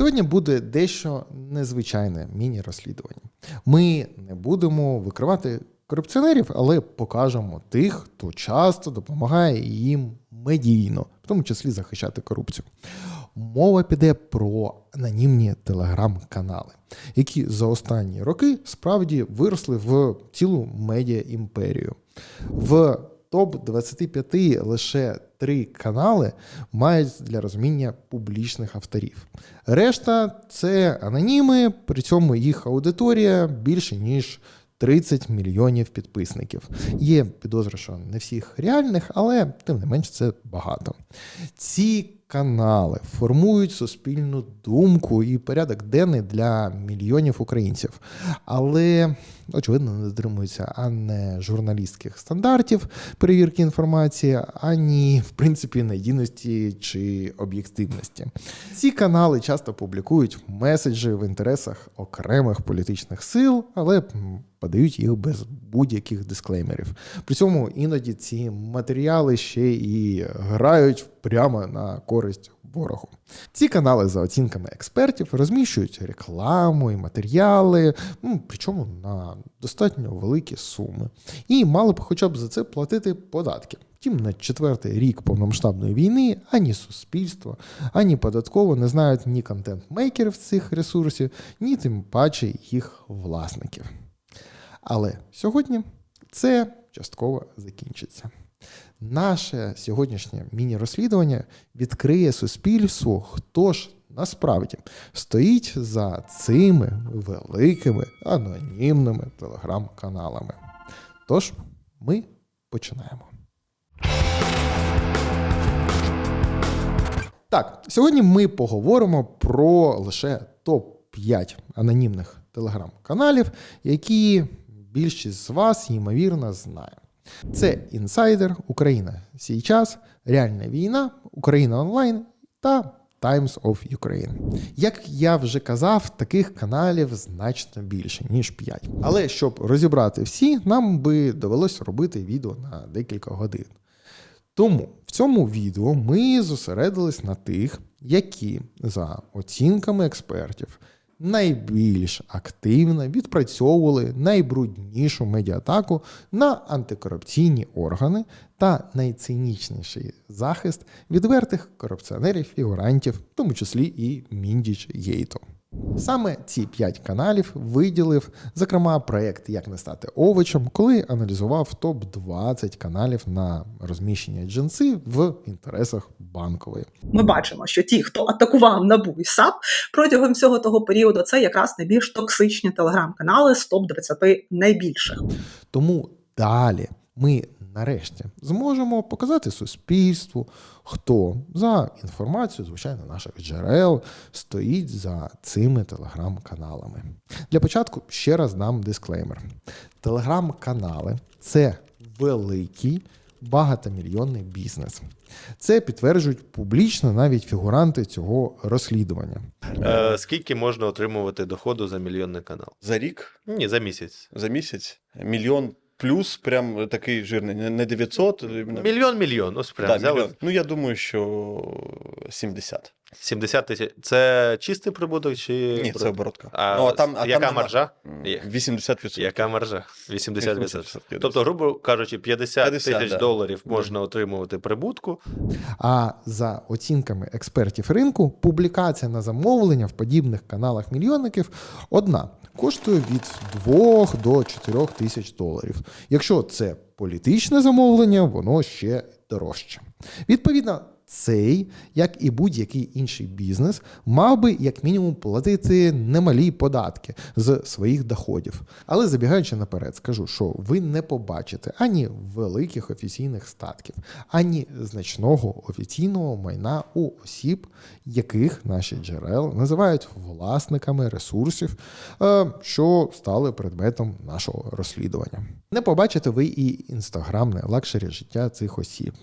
Сьогодні буде дещо незвичайне міні-розслідування. Ми не будемо викривати корупціонерів, але покажемо тих, хто часто допомагає їм медійно, в тому числі захищати корупцію. Мова піде про анонімні телеграм-канали, які за останні роки справді виросли в цілу медіа імперію. В топ 25 лише три канали мають для розуміння публічних авторів. Решта це аноніми, при цьому їх аудиторія більше ніж 30 мільйонів підписників. Є підозра, що не всіх реальних, але тим не менш це багато. Ці канали формують суспільну думку і порядок денний для мільйонів українців, але очевидно не дотримуються ані журналістських стандартів перевірки інформації, ані в принципі надійності чи об'єктивності. Ці канали часто публікують меседжі в інтересах окремих політичних сил, але подають їх без будь-яких дисклеймерів. При цьому іноді ці матеріали ще і грають прямо на користь ворогу. Ці канали, за оцінками експертів, розміщують рекламу і матеріали, ну, причому на достатньо великі суми. І мали б хоча б за це платити податки. Втім, на четвертий рік повномасштабної війни ані суспільство, ані податково не знають ні контент-мейкерів цих ресурсів, ні тим паче їх власників. Але сьогодні це частково закінчиться. Наше сьогоднішнє міні-розслідування відкриє суспільству, хто ж насправді стоїть за цими великими анонімними телеграм-каналами. Тож, ми починаємо. Так, сьогодні ми поговоримо про лише топ-5 анонімних телеграм-каналів, які більшість з вас, ймовірно, знає. Це інсайдер, Україна Сійчас, Реальна війна, Україна онлайн та Times of Ukraine. Як я вже казав, таких каналів значно більше, ніж 5. Але щоб розібрати всі, нам би довелося робити відео на декілька годин. Тому в цьому відео ми зосередились на тих, які за оцінками експертів найбільш активно відпрацьовували найбруднішу медіатаку на антикорупційні органи та найцинічніший захист відвертих корупціонерів, фігурантів, в тому числі і Міндіч Єйту. Саме ці п'ять каналів виділив, зокрема, проєкт Як не стати овочем, коли аналізував топ-20 каналів на розміщення джинси в інтересах банкової. Ми бачимо, що ті, хто атакував НАБУ і САП протягом всього того періоду, це якраз найбільш токсичні телеграм-канали з топ 20 найбільших. Тому далі ми нарешті зможемо показати суспільству, хто за інформацією, звичайно, наших джерел стоїть за цими телеграм-каналами. Для початку ще раз дам дисклеймер: телеграм-канали це великий. Багатомільйонний бізнес. Це підтверджують публічно навіть фігуранти цього розслідування. Е, скільки можна отримувати доходу за мільйонний канал? За рік, Ні, за місяць. за місяць, мільйон плюс, прям такий жирний, не- не 900. Мільйон мільйон. Ось прям Да, взяли. мільйон. Ну, я думаю, що 70. 70 тисяч. Це чистий прибуток чи. Ні, це оборотка. А, Ну, а там- а яка там маржа? 80%. Яка маржа? 80%. 80%. Тобто, грубо кажучи, 50, 50, тисяч да. доларів можна отримувати прибутку. А за оцінками експертів ринку, публікація на замовлення в подібних каналах мільйонників одна коштує від 2 до 4 тисяч доларів. Якщо це політичне замовлення, воно ще дорожче. Відповідно. Цей, як і будь-який інший бізнес, мав би як мінімум платити немалі податки з своїх доходів. Але забігаючи наперед, скажу, що ви не побачите ані великих офіційних статків, ані значного офіційного майна у осіб, яких наші джерел називають власниками ресурсів, е, що стали предметом нашого розслідування. Не побачите ви і інстаграмне лакшері життя цих осіб.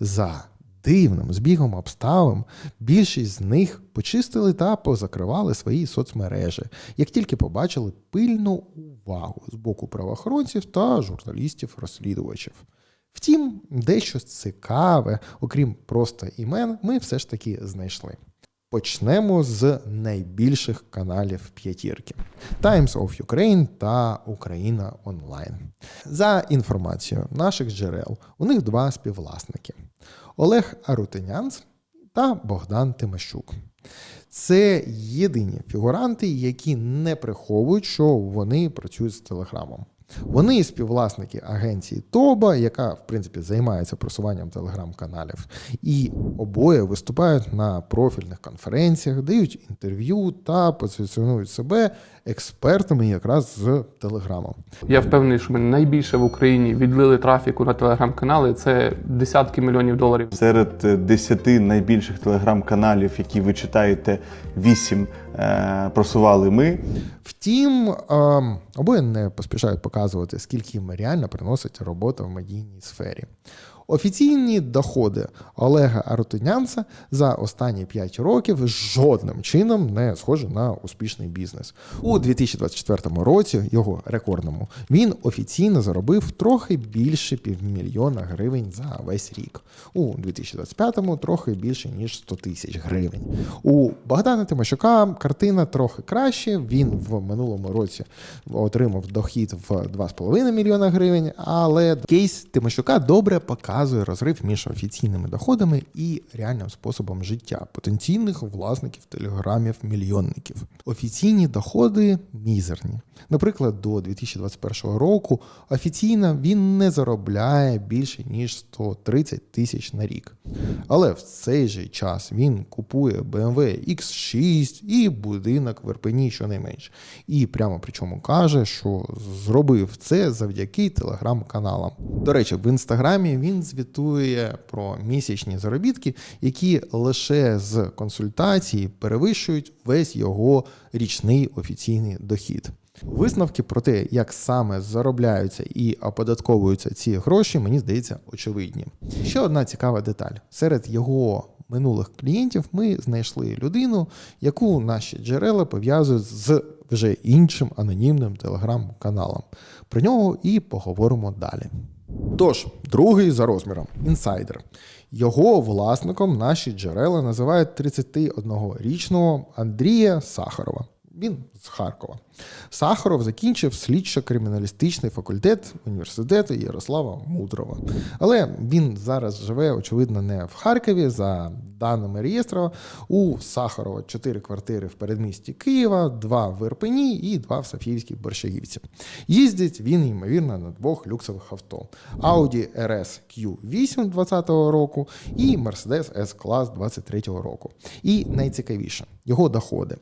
За дивним збігом обставин більшість з них почистили та позакривали свої соцмережі, як тільки побачили пильну увагу з боку правоохоронців та журналістів-розслідувачів. Втім, дещо цікаве, окрім просто імен, ми все ж таки знайшли. Почнемо з найбільших каналів п'ятірки: Times of Ukraine та Україна Онлайн. За інформацією наших джерел, у них два співвласники: Олег Арутинянц та Богдан Тимощук. Це єдині фігуранти, які не приховують, що вони працюють з телеграмом. Вони співвласники агенції Тоба, яка в принципі займається просуванням телеграм-каналів, і обоє виступають на профільних конференціях, дають інтерв'ю та позиціонують себе експертами якраз з телеграмом. Я впевнений, що ми найбільше в Україні відлили трафіку на телеграм-канали. Це десятки мільйонів доларів. Серед е, 10 найбільших телеграм-каналів, які ви читаєте, 8 е, просували ми. Втім, ем, обоє не поспішають показувати, скільки їм реально приносить робота в медійній сфері. Офіційні доходи Олега Арутинянца за останні 5 років жодним чином не схожі на успішний бізнес. У 2024 році, його рекордному, він офіційно заробив трохи більше півмільйона гривень за весь рік. У 2025-му трохи більше ніж 100 тисяч гривень. У Богдана Тимощука картина трохи краще. Він в минулому році отримав дохід в 2,5 мільйона гривень, але кейс Тимощука добре показує розрив між офіційними доходами і реальним способом життя потенційних власників телеграмів мільйонників. Офіційні доходи мізерні. Наприклад, до 2021 року офіційно він не заробляє більше ніж 130 тисяч на рік. Але в цей же час він купує BMW X6 і будинок в Ірпені щонайменш. І прямо причому каже, що зробив це завдяки телеграм-каналам. До речі, в інстаграмі він звітує про місячні заробітки, які лише з консультації перевищують весь його річний офіційний дохід. Висновки про те, як саме заробляються і оподатковуються ці гроші, мені здається, очевидні. Ще одна цікава деталь: серед його минулих клієнтів ми знайшли людину, яку наші джерела пов'язують з вже іншим анонімним телеграм-каналом. Про нього і поговоримо далі. Тож, другий за розміром інсайдер. Його власником наші джерела називають 31-річного Андрія Сахарова. Він з Харкова. Сахаров закінчив слідчо-криміналістичний факультет університету Ярослава Мудрова. Але він зараз живе, очевидно, не в Харкові. За даними реєстру, у Сахарова 4 квартири в передмісті Києва, 2 в Ірпені і 2 в Софіївській Борщагівці. Їздить він, ймовірно, на двох люксових авто: Audi RS Q8 2020 року і Mercedes S-Class 2023 року. І найцікавіше його доходи.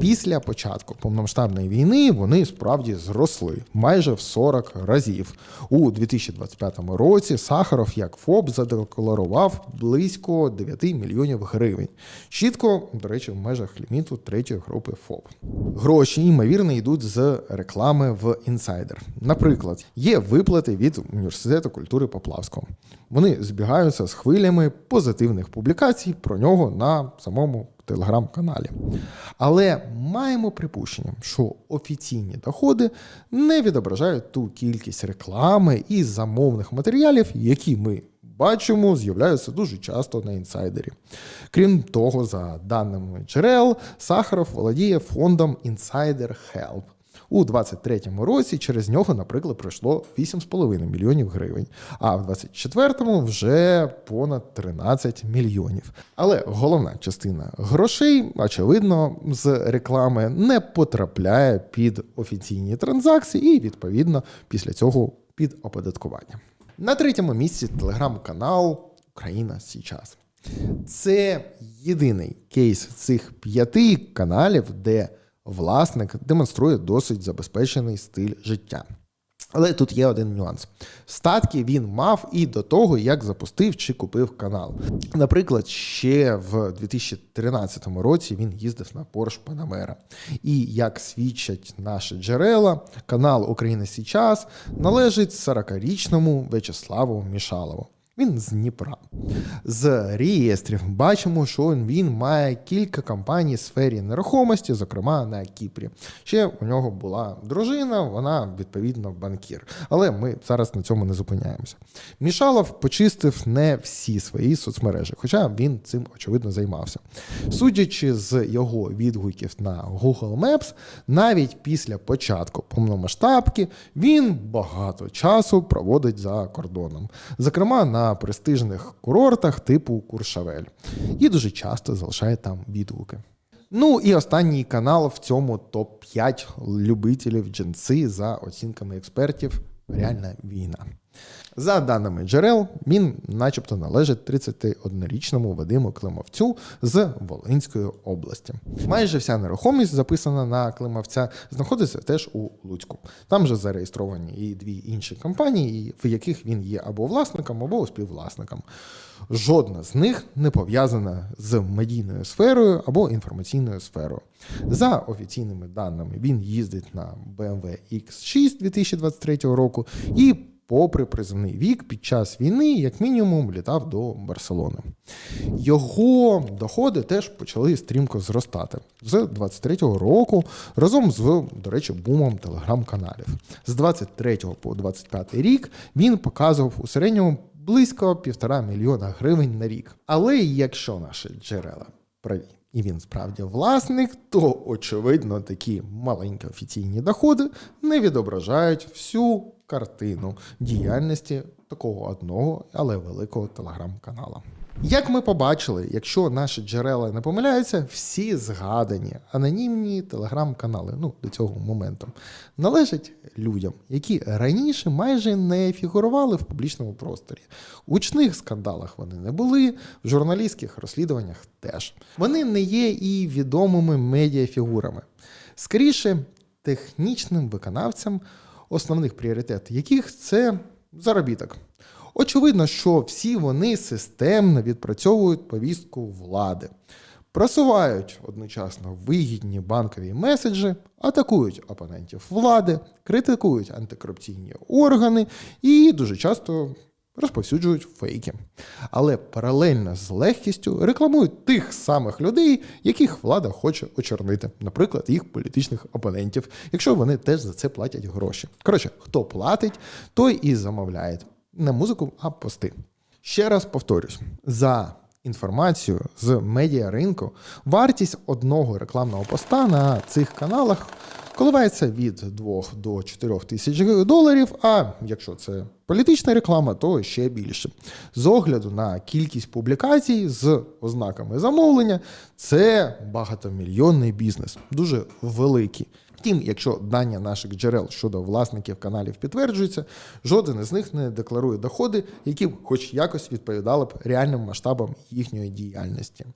Після початку повномасштабної війни вони справді зросли майже в 40 разів. У 2025 році Сахаров як ФОП задекларував близько 9 мільйонів гривень. Чітко, до речі, в межах ліміту третьої групи ФОП. Гроші, ймовірно, йдуть з реклами в інсайдер. Наприклад, є виплати від університету культури Поплавського. Вони збігаються з хвилями позитивних публікацій про нього на самому телеграм-каналі. Але маємо припущення, що офіційні доходи не відображають ту кількість реклами і замовних матеріалів, які ми бачимо, з'являються дуже часто на інсайдері. Крім того, за даними джерел, Сахаров володіє фондом Insider Help. У 23-му році через нього, наприклад, пройшло 8,5 мільйонів гривень, а в 24-му вже понад 13 мільйонів. Але головна частина грошей, очевидно, з реклами не потрапляє під офіційні транзакції і, відповідно, після цього під оподаткування. На третьому місці телеграм-канал Україна Січас. Це єдиний кейс цих п'яти каналів, де власник демонструє досить забезпечений стиль життя. Але тут є один нюанс: статки він мав і до того, як запустив чи купив канал. Наприклад, ще в 2013 році він їздив на Porsche Panamera. І як свідчать наші джерела, канал Україна Січас належить 40-річному В'ячеславу Мішалову. Він з Дніпра. З реєстрів бачимо, що він має кілька компаній в сфері нерухомості, зокрема на Кіпрі. Ще у нього була дружина, вона відповідно банкір. Але ми зараз на цьому не зупиняємося. Мішалов почистив не всі свої соцмережі, хоча він цим очевидно займався. Судячи з його відгуків на Google Maps, навіть після початку повномасштабки він багато часу проводить за кордоном, зокрема на престижних курортах типу Куршавель, і дуже часто залишає там відгуки. Ну і останній канал в цьому топ 5 любителів джинси за оцінками експертів. Реальна війна. За даними джерел, він, начебто, належить 31-річному Вадиму Климовцю з Волинської області. Майже вся нерухомість, записана на Климовця, знаходиться теж у Луцьку. Там же зареєстровані і дві інші компанії, в яких він є або власником, або співвласником. Жодна з них не пов'язана з медійною сферою або інформаційною сферою. За офіційними даними, він їздить на BMW X6 2023 року і попри призовний вік, під час війни, як мінімум, літав до Барселони. Його доходи теж почали стрімко зростати з 23-го року разом з, до речі, бумом телеграм-каналів. З 23 по 25 рік він показував у середньому близько півтора мільйона гривень на рік. Але якщо наші джерела праві, і він справді власник, то очевидно такі маленькі офіційні доходи не відображають всю картину діяльності такого одного, але великого телеграм-канала. Як ми побачили, якщо наші джерела не помиляються, всі згадані анонімні телеграм-канали, ну до цього моменту, належать людям, які раніше майже не фігурували в публічному просторі. У гучних скандалах вони не були, в журналістських розслідуваннях теж. Вони не є і відомими медіафігурами. Скоріше, технічним виконавцям, основних пріоритетів яких це заробіток. Очевидно, що всі вони системно відпрацьовують повістку влади, просувають одночасно вигідні банкові меседжі, атакують опонентів влади, критикують антикорупційні органи і дуже часто розповсюджують фейки. Але паралельно з легкістю рекламують тих самих людей, яких влада хоче очорнити, наприклад, їх політичних опонентів, якщо вони теж за це платять гроші. Коротше, хто платить, той і замовляє не музику, а пости. Ще раз повторюсь: за інформацією з медіаринку, вартість одного рекламного поста на цих каналах коливається від 2 до 4 тисяч доларів. А якщо це політична реклама, то ще більше. З огляду на кількість публікацій з ознаками замовлення, це багатомільйонний бізнес, дуже великий. Втім, якщо дані наших джерел щодо власників каналів підтверджуються, жоден із них не декларує доходи, які б хоч якось відповідали б реальним масштабам їхньої діяльності.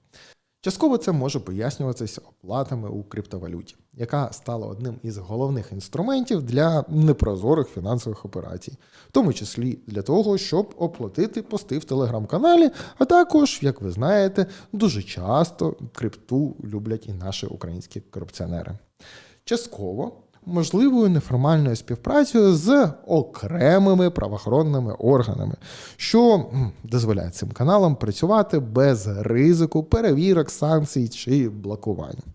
Частково це може пояснюватися оплатами у криптовалюті, яка стала одним із головних інструментів для непрозорих фінансових операцій, в тому числі для того, щоб оплатити пости в телеграм-каналі, а також, як ви знаєте, дуже часто крипту люблять і наші українські корупціонери. Частково можливою неформальною співпрацею з окремими правоохоронними органами, що дозволяє цим каналам працювати без ризику перевірок, санкцій чи блокувань.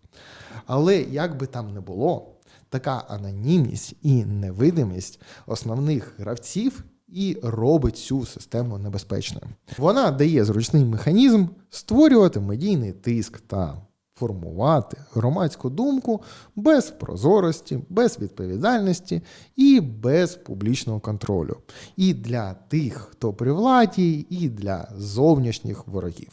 Але як би там не було, така анонімність і невидимість основних гравців і робить цю систему небезпечною. Вона дає зручний механізм створювати медійний тиск та формувати громадську думку без прозорості, без відповідальності і без публічного контролю. І для тих, хто при владі, і для зовнішніх ворогів.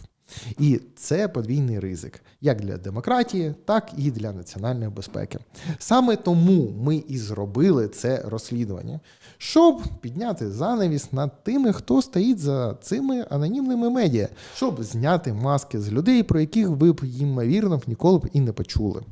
І це подвійний ризик як для демократії, так і для національної безпеки. Саме тому ми і зробили це розслідування, щоб підняти занавіс над тими, хто стоїть за цими анонімними медіа, щоб зняти маски з людей, про яких ви б ймовірно ніколи б і не почули.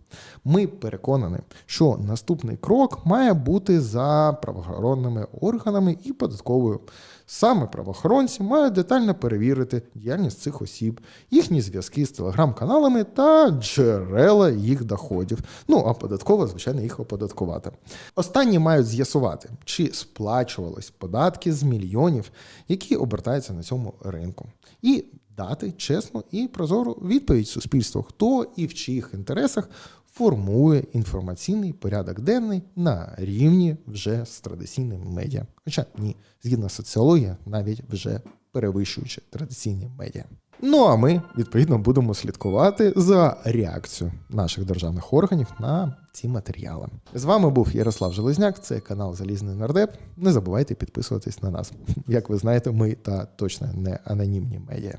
Ми переконані, що наступний крок має бути за правоохоронними органами і податковою. Саме правоохоронці мають детально перевірити діяльність цих осіб, їхні зв'язки з телеграм-каналами та джерела їх доходів. Ну а податкова, звичайно, їх оподаткувати. Останні мають з'ясувати, чи сплачувались податки з мільйонів, які обертаються на цьому ринку, і дати чесну і прозору відповідь суспільству, хто і в чиїх інтересах формує інформаційний порядок денний на рівні вже з традиційними медіа. Хоча ні, згідно соціології, навіть вже перевищуючи традиційні медіа. Ну а ми відповідно будемо слідкувати за реакцією наших державних органів на ці матеріали. З вами був Ярослав Железняк, це канал Залізний Нардеп. Не забувайте підписуватись на нас. Як ви знаєте, ми та точно не анонімні медіа.